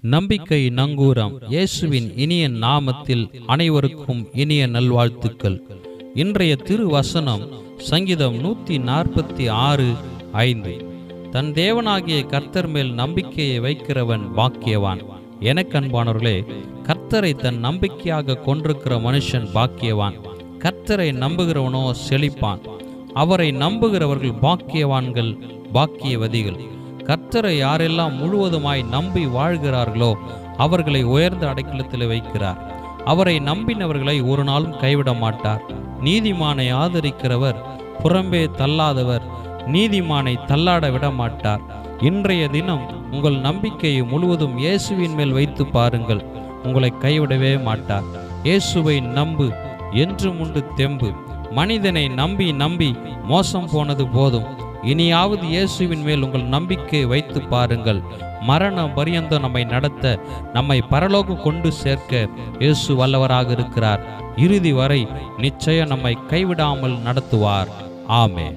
நம்பிக்கை நங்கூரம். இயேசுவின் இனிய நாமத்தில் அனைவருக்கும் இனிய நல்வாழ்த்துக்கள். இன்றைய திருவசனம் சங்கீதம் நூத்தி நாற்பத்தி ஆறு ஐந்து. தன் தேவனாகிய கர்த்தர் மேல் நம்பிக்கையை வைக்கிறவன் பாக்கியவான். எனக்கன்பானவர்களே கர்த்தரை தன் நம்பிக்கையாக கொண்டிருக்கிற மனுஷன் பாக்கியவான். கர்த்தரை நம்புகிறவனோ செழிப்பான். அவரை நம்புகிறவர்கள் பாக்கியவான்கள் பாக்கியவதிகள். கர்த்தரை யாரெல்லாம் முழுவதுமாய் நம்பி வாழ்கிறார்களோ அவர்களை உயர்ந்த அடைக்கலத்தில் வைக்கிறார். அவரை நம்பினவர்களை ஒரு நாளும் கைவிட மாட்டார். நீதிமானை ஆதரிக்கிறவர் புறம்பே தள்ளாதவர் நீதிமானை தள்ளாட விட மாட்டார். இன்றைய தினம் உங்கள் நம்பிக்கையை முழுவதும் இயேசுவின் மேல் வைத்து பாருங்கள் உங்களை கைவிடவே மாட்டார். இயேசுவை நம்பு என்றும் உண்டு தெம்பு. மனிதனை நம்பி நம்பி மோசம் போனது போதும் இனியாவது இயேசுவின் மேல் உங்கள் நம்பிக்கை வைத்து பாருங்கள். மரண பரியந்தம் நம்மை நடத்த நம்மை பரலோகம் கொண்டு சேர்க்க இயேசு வல்லவராக இருக்கிறார். இறுதி வரை நிச்சயம் நம்மை கைவிடாமல் நடத்துவார். ஆமே